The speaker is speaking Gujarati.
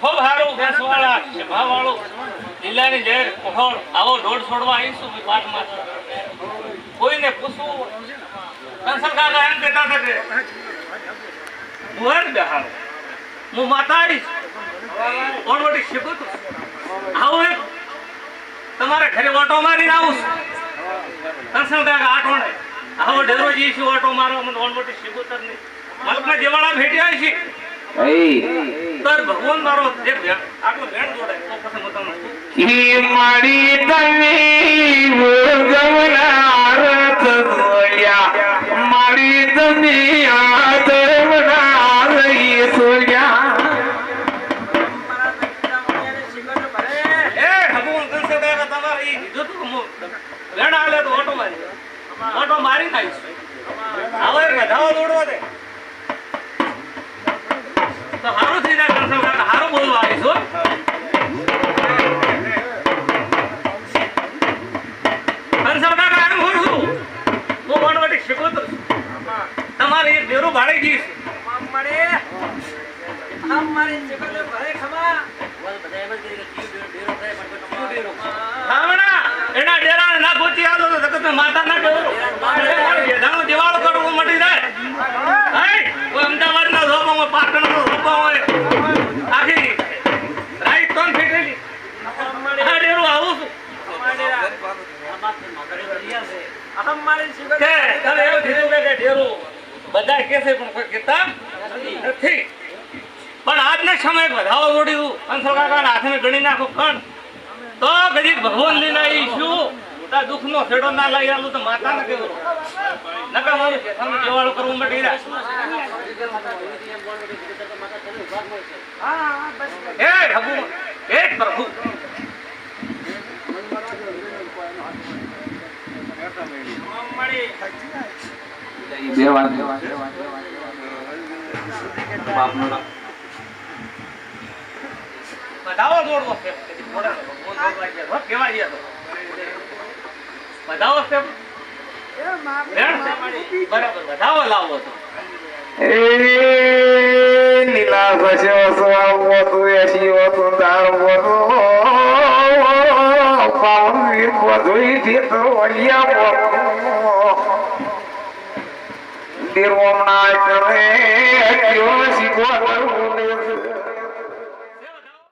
ખૂબ હારું ભેંસવાળા, શેભાવાળું, લીલાની ઝેર, કોહળ, આવો ઢોળ છોડવા આવીશું ભઈ કોઈને પૂછવું કંસલ હું હે ને બેહાડો. હું વળી શીખું આવું તમારે ઘરે ઓટો મારીને આવું. કંસલ કાકા આઠવણે આવો ડેરો જઈશું ઓટો મારવા મને શીખું શીખુતર નહીં. મલકના જેવાળા ભેટ્યા છે તર ભગવાન મારો જે આટલો ભેણ જોડે. તો પછી હું તમને મારી તમે મારી તમે સોયા એ ભગવાન તમારે ઈ કીધું તું આલે તો ઓટો મારી. ઓટો મારી નાખીશ. આવો એક વધાવો દોડવા દે. છું. હું તમારે એક ડેરો ભાડે જઈશ રાવણા, એના ડેરા ના ગોતી આવતો તો જગતને માતા ના ડેરો. કે એવું બધા છે પણ કોઈ કહેતા નથી. પણ આજના સમયે વધાવો કાકાના હાથને ગણી નાખો કણ તો ગરીબ ભગવાન લીલા ઈ શું તાર દુઃખનો છેડો ના લઈ આલું તો માતા ને કેવું નકા મારું કરવું મટી ભગવાન હે પ્રભુ બે વાત બાપનો દોડવો છે. બરાબર વધાવો લાવવો તો નીલા ભસ્યો સ્વાવો તું એસી હોતું દાળવો તો Подуй ветрунья Дером на черне, Дером на черне,